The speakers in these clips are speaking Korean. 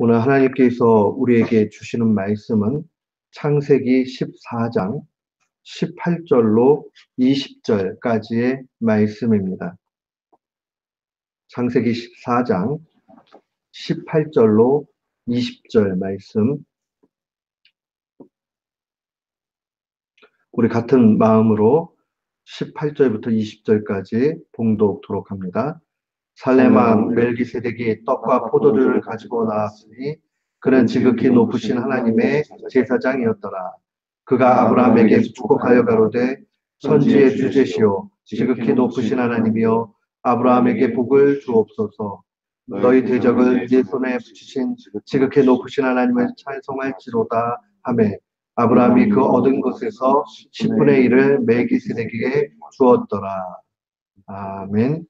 오늘 하나님께서 우리에게 주시는 말씀은 창세기 14장 18절로 20절까지의 말씀입니다. 창세기 14장 18절로 20절 말씀. 우리 같은 마음으로 18절부터 20절까지 봉독토록 합니다. 살레만 멜기세덱이 떡과 포도주를 가지고 나왔으니 그는 지극히 높으신 하나님의 제사장이었더라. 그가 아브라함에게 축복하여 가로되 선지의 주제시오. 지극히 높으신 하나님이여 아브라함에게 복을 주옵소서. 너희 대적을 네 손에 붙이신 지극히 높으신 하나님을 찬송할지로다 하매 아브라함이 그 얻은 것에서 10분의 1을 멜기세덱에게 주었더라. 아멘.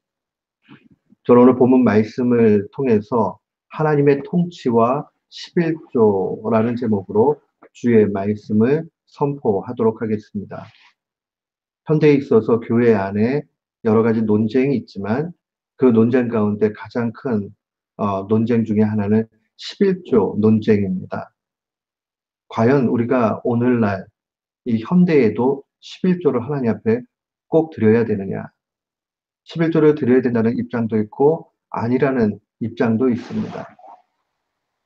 저는 오늘 본문 말씀을 통해서 하나님의 통치와 11조라는 제목으로 주의 말씀을 선포하도록 하겠습니다. 현대에 있어서 교회 안에 여러 가지 논쟁이 있지만 그 논쟁 가운데 가장 큰 어, 논쟁 중에 하나는 11조 논쟁입니다. 과연 우리가 오늘날 이 현대에도 11조를 하나님 앞에 꼭 드려야 되느냐? 11조를 드려야 된다는 입장도 있고 아니라는 입장도 있습니다.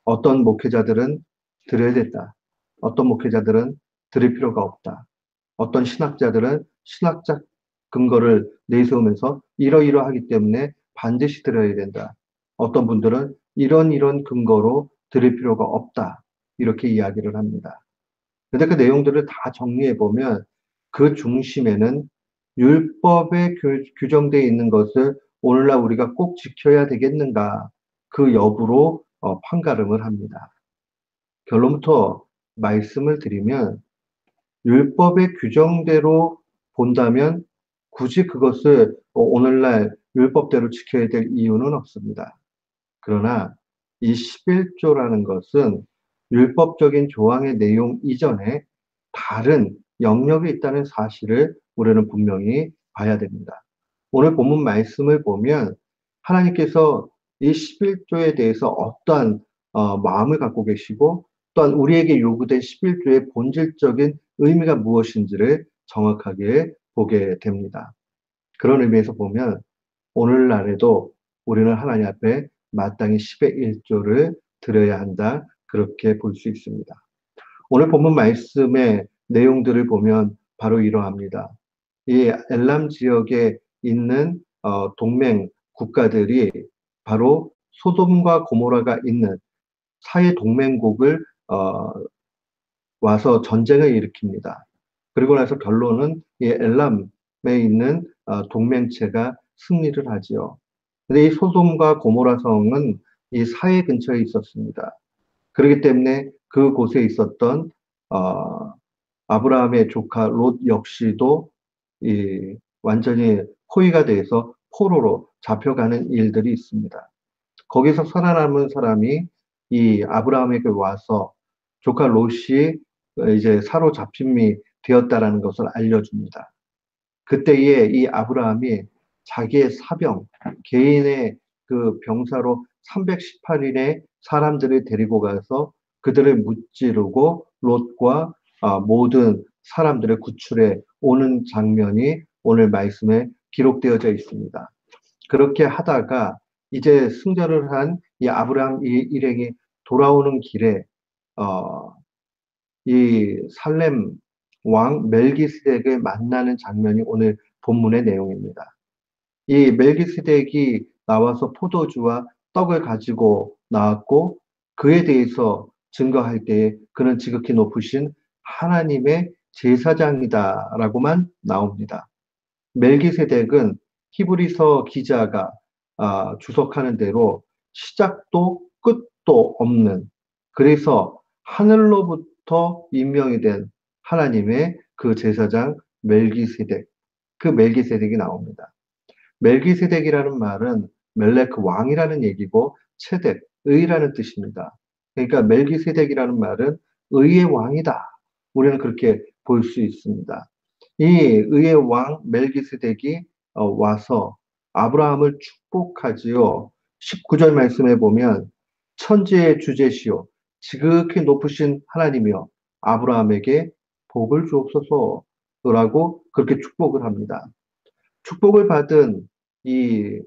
어떤 목회자들은 드려야 된다. 어떤 목회자들은 드릴 필요가 없다. 어떤 신학자들은 신학적 근거를 내세우면서 이러이러하기 때문에 반드시 드려야 된다. 어떤 분들은 이런 이런 근거로 드릴 필요가 없다. 이렇게 이야기를 합니다. 근데 그 내용들을 다 정리해 보면 그 중심에는 율법에 규정되어 있는 것을 오늘날 우리가 꼭 지켜야 되겠는가 그 여부로 어, 판가름을 합니다. 결론부터 말씀을 드리면 율법의 규정대로 본다면 굳이 그것을 오늘날 율법대로 지켜야 될 이유는 없습니다. 그러나 이 11조라는 것은 율법적인 조항의 내용 이전에 다른 영역이 있다는 사실을 우리는 분명히 봐야 됩니다. 오늘 본문 말씀을 보면 하나님께서 이 11조에 대해서 어떠한 어, 마음을 갖고 계시고 또한 우리에게 요구된 11조의 본질적인 의미가 무엇인지를 정확하게 보게 됩니다. 그런 의미에서 보면 오늘날에도 우리는 하나님 앞에 마땅히 10의 1조를 드려야 한다. 그렇게 볼 수 있습니다. 오늘 본문 말씀의 내용들을 보면 바로 이러합니다. 이 엘람 지역에 있는 어, 동맹 국가들이 바로 소돔과 고모라가 있는 사회 동맹국을 어, 와서 전쟁을 일으킵니다. 그리고 나서 결론은 이 엘람에 있는 어, 동맹체가 승리를 하지요. 근데 이 소돔과 고모라 성은 이 사해 근처에 있었습니다. 그렇기 때문에 그곳에 있었던 어, 아브라함의 조카 롯 역시도 이 완전히 포위가 돼서 포로로 잡혀가는 일들이 있습니다. 거기서 살아남은 사람이 이 아브라함에게 와서 조카 롯이 이제 사로잡힘이 되었다라는 것을 알려줍니다. 그때에 이 아브라함이 자기의 사병, 개인의 그 병사로 318인의 사람들을 데리고 가서 그들을 무찌르고 롯과 아, 모든 사람들의 구출에 오는 장면이 오늘 말씀에 기록되어져 있습니다. 그렇게 하다가 이제 승전을 한 이 아브라함 일행이 돌아오는 길에 어, 이 살렘 왕 멜기스덱을 만나는 장면이 오늘 본문의 내용입니다. 이 멜기스덱이 나와서 포도주와 떡을 가지고 나왔고 그에 대해서 증거할 때에 그는 지극히 높으신 하나님의 제사장이다라고만 나옵니다. 멜기세덱은 히브리서 기자가 아, 주석하는 대로 시작도 끝도 없는 그래서 하늘로부터 임명이 된 하나님의 그 제사장 멜기세덱 그 멜기세덱이 나옵니다. 멜기세덱이라는 말은 멜레크 왕이라는 얘기고 체덱 의라는 뜻입니다. 그러니까 멜기세덱이라는 말은 의의 왕이다. 우리는 그렇게 볼 수 있습니다. 이 의의 왕 멜기스덱이 어, 와서 아브라함을 축복하지요. 19절 말씀에 보면 천지의 주제시요 지극히 높으신 하나님이여 아브라함에게 복을 주옵소서라고 그렇게 축복을 합니다. 축복을 받은 이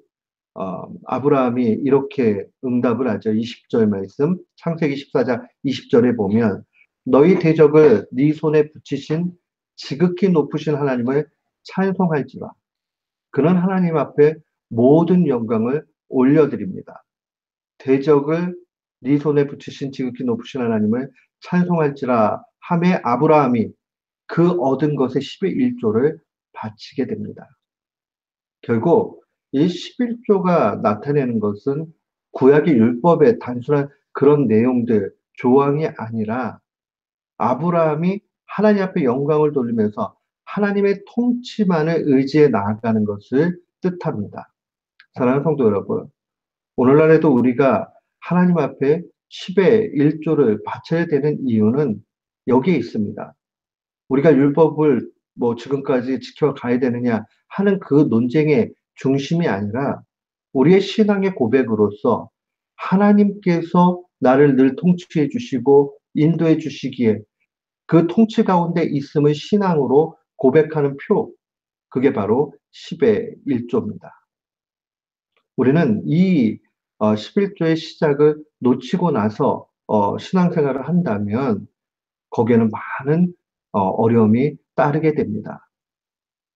어, 아브라함이 이렇게 응답을 하죠. 20절 말씀 창세기 14장 20절에 보면 너희 대적을 네 손에 붙이신 지극히 높으신 하나님을 찬송할지라. 그는 하나님 앞에 모든 영광을 올려드립니다. 대적을 네 손에 붙이신 지극히 높으신 하나님을 찬송할지라 함에 아브라함이 그 얻은 것의 10의 1조를 바치게 됩니다. 결국 이 11조가 나타내는 것은 구약의 율법의 단순한 그런 내용들, 조항이 아니라 아브라함이 하나님 앞에 영광을 돌리면서 하나님의 통치만을 의지해 나아가는 것을 뜻합니다. 사랑하는 성도 여러분, 오늘날에도 우리가 하나님 앞에 10의 1조를 바쳐야 되는 이유는 여기에 있습니다. 우리가 율법을 뭐 지금까지 지켜가야 되느냐 하는 그 논쟁의 중심이 아니라 우리의 신앙의 고백으로서 하나님께서 나를 늘 통치해 주시고 인도해 주시기에 그 통치 가운데 있음을 신앙으로 고백하는 표, 그게 바로 10의 1조입니다. 우리는 이 11조의 어, 시작을 놓치고 나서 어, 신앙생활을 한다면 거기에는 많은 어, 어려움이 따르게 됩니다.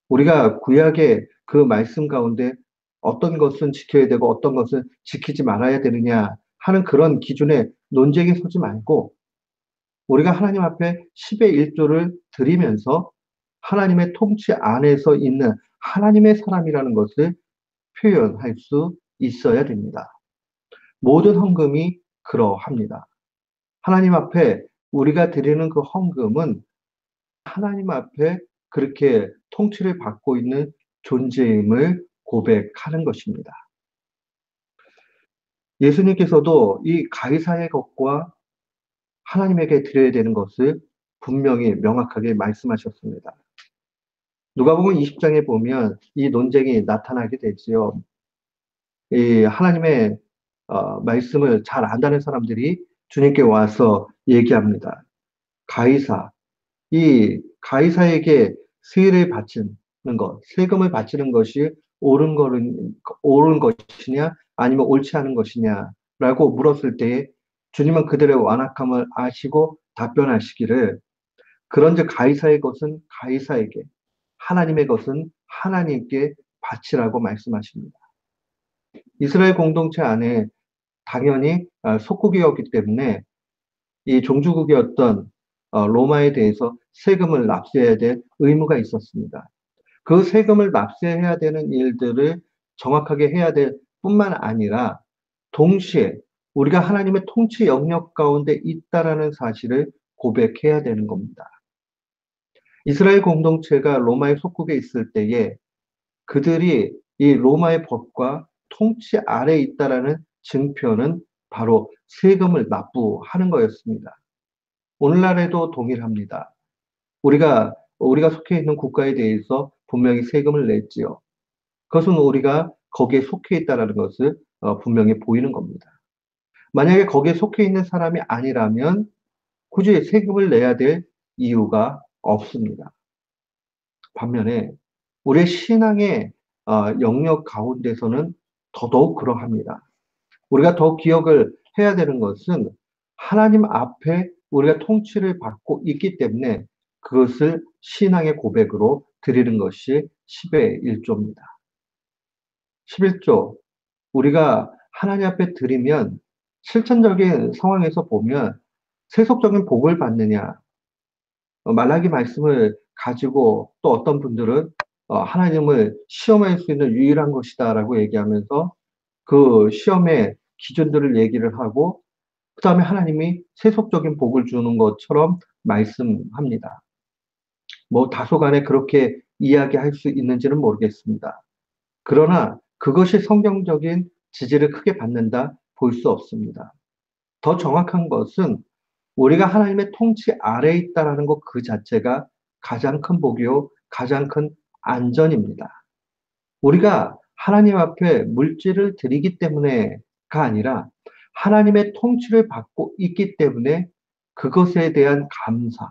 우리가 구약의 그 말씀 가운데 어떤 것은 지켜야 되고 어떤 것은 지키지 말아야 되느냐 하는 그런 기준에 논쟁이 서지 말고 우리가 하나님 앞에 10의 1조를 드리면서 하나님의 통치 안에서 있는 하나님의 사람이라는 것을 표현할 수 있어야 됩니다. 모든 헌금이 그러합니다. 하나님 앞에 우리가 드리는 그 헌금은 하나님 앞에 그렇게 통치를 받고 있는 존재임을 고백하는 것입니다. 예수님께서도 이 가이사의 것과 하나님에게 드려야 되는 것을 분명히 명확하게 말씀하셨습니다. 누가복음 20장에 보면 이 논쟁이 나타나게 되지요. 이 하나님의 어, 말씀을 잘 안다는 사람들이 주님께 와서 얘기합니다. 가이사, 이 가이사에게 세를 바치는 것, 세금을 바치는 것이 옳은 것이냐 아니면 옳지 않은 것이냐라고 물었을 때 주님은 그들의 완악함을 아시고 답변하시기를 그런즉 가이사의 것은 가이사에게 하나님의 것은 하나님께 바치라고 말씀하십니다. 이스라엘 공동체 안에 당연히 아, 속국이었기 때문에 이 종주국이었던 어, 로마에 대해서 세금을 납세해야 될 의무가 있었습니다. 그 세금을 납세해야 되는 일들을 정확하게 해야 될 뿐만 아니라 동시에 우리가 하나님의 통치 영역 가운데 있다라는 사실을 고백해야 되는 겁니다. 이스라엘 공동체가 로마의 속국에 있을 때에 그들이 이 로마의 법과 통치 아래에 있다라는 증표는 바로 세금을 납부하는 거였습니다. 오늘날에도 동일합니다. 우리가 우리가 속해 있는 국가에 대해서 분명히 세금을 냈지요. 그것은 우리가 거기에 속해 있다라는 것을 어, 분명히 보이는 겁니다. 만약에 거기에 속해 있는 사람이 아니라면 굳이 세금을 내야 될 이유가 없습니다. 반면에 우리의 신앙의 어, 영역 가운데서는 더더욱 그러합니다. 우리가 더 기억을 해야 되는 것은 하나님 앞에 우리가 통치를 받고 있기 때문에 그것을 신앙의 고백으로 드리는 것이 10의 1조입니다. 11조. 우리가 하나님 앞에 드리면 실천적인 상황에서 보면 세속적인 복을 받느냐, 어, 말라기 말씀을 가지고 또 어떤 분들은 어, 하나님을 시험할 수 있는 유일한 것이다라고 얘기하면서 그 시험의 기준들을 얘기를 하고 그 다음에 하나님이 세속적인 복을 주는 것처럼 말씀합니다. 뭐 다소간에 그렇게 이야기할 수 있는지는 모르겠습니다. 그러나 그것이 성경적인 지지를 크게 받는다 볼 수 없습니다. 더 정확한 것은 우리가 하나님의 통치 아래에 있다라는 것 그 자체가 가장 큰 복이요, 가장 큰 안전입니다. 우리가 하나님 앞에 물질을 드리기 때문에가 아니라 하나님의 통치를 받고 있기 때문에 그것에 대한 감사,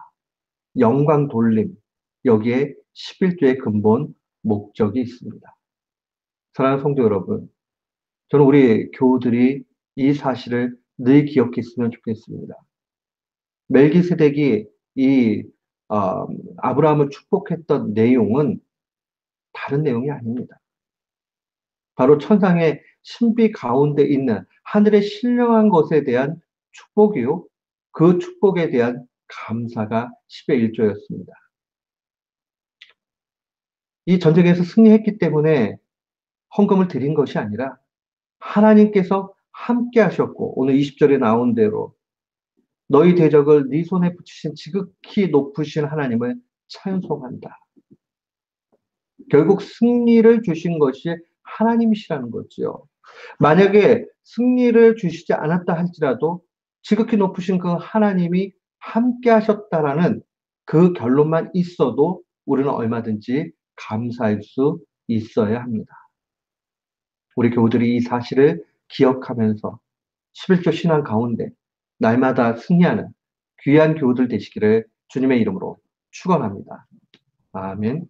영광 돌림, 여기에 11조의 근본 목적이 있습니다. 사랑하는 성도 여러분, 저는 우리 교우들이 이 사실을 늘 기억했으면 좋겠습니다. 멜기세덱이 이 어, 아브라함을 축복했던 내용은 다른 내용이 아닙니다. 바로 천상의 신비 가운데 있는 하늘의 신령한 것에 대한 축복이요. 그 축복에 대한 감사가 10의 1조였습니다. 이 전쟁에서 승리했기 때문에 헌금을 드린 것이 아니라 하나님께서 함께 하셨고 오늘 20절에 나온 대로 너희 대적을 네 손에 붙이신 지극히 높으신 하나님을 찬송한다. 결국 승리를 주신 것이 하나님이시라는 거죠. 만약에 승리를 주시지 않았다 할지라도 지극히 높으신 그 하나님이 함께 하셨다라는 그 결론만 있어도 우리는 얼마든지 감사할 수 있어야 합니다. 우리 교우들이 이 사실을 기억하면서 11조 신앙 가운데 날마다 승리하는 귀한 교우들 되시기를 주님의 이름으로 축원합니다. 아멘.